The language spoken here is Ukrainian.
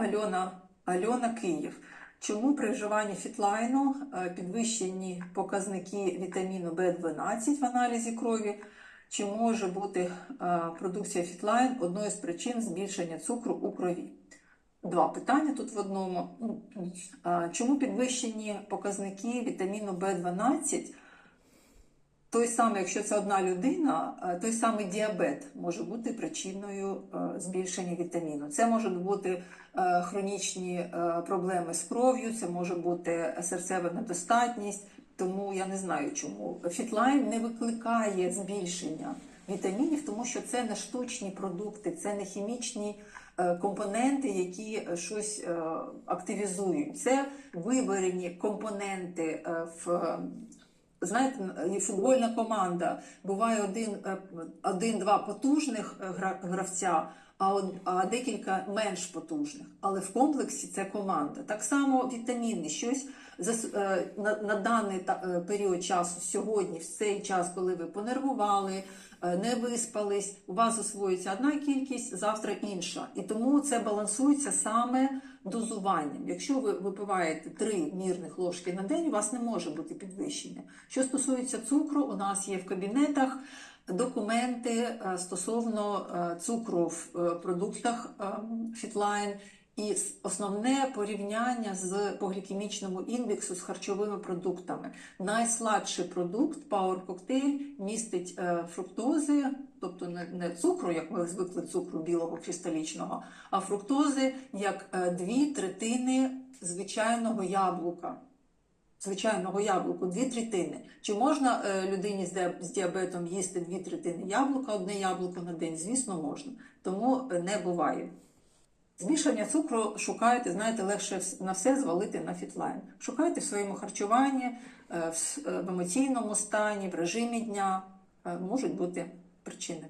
Альона, Альона Київ. Чому при вживанні фітлайну е, підвищені показники вітаміну В12 в аналізі крові? Чи може бути е, продукція фітлайн одною з причин збільшення цукру у крові? Два питання тут в одному. Ну, е, Чому підвищені показники вітаміну В12? Той самий, якщо це одна людина, е, той самий діабет може бути причиною е, збільшення вітаміну. Це можуть бути е, хронічні проблеми з кров'ю, це може бути серцева недостатність. Тому я не знаю, чому фітлайн не викликає збільшення вітамінів, тому що це не штучні продукти, це не хімічні компоненти, які щось активізують. Це виварені компоненти в Знаєте, футбольна команда. Буває один-два один-два потужних е, гравця, а, декілька менш потужних. Але в комплексі це команда. Так само вітаміни, щось е, на, даний е, період часу, сьогодні, в цей час, коли ви понервували, е, не виспались, у вас засвоюється одна кількість, завтра інша. І тому це балансується саме дозуванням. Якщо ви випиваєте 3 мірних ложки на день, у вас не може бути підвищення. Що стосується цукру, у нас є в кабінетах документи е, стосовно е, цукру в е, продуктах Фітлайн. І основне порівняння з по індексу з харчовими продуктами. Найсладший продукт Power Cocktail містить фруктози, тобто не, цукру, як ми звикли цукру білого кристалічного, а фруктози як дві третини звичайного яблука. Звичайного яблуку, дві третини. Чи можна е, людині з, діабетом їсти дві третини яблука, одне яблуко на день? Звісно, можна. Тому е, не буває. Збільшення цукру шукайте, знаєте, легше на все звалити на фітлайн. Шукайте в своєму харчуванні, е, в емоційному стані, в режимі дня. Можуть бути причини.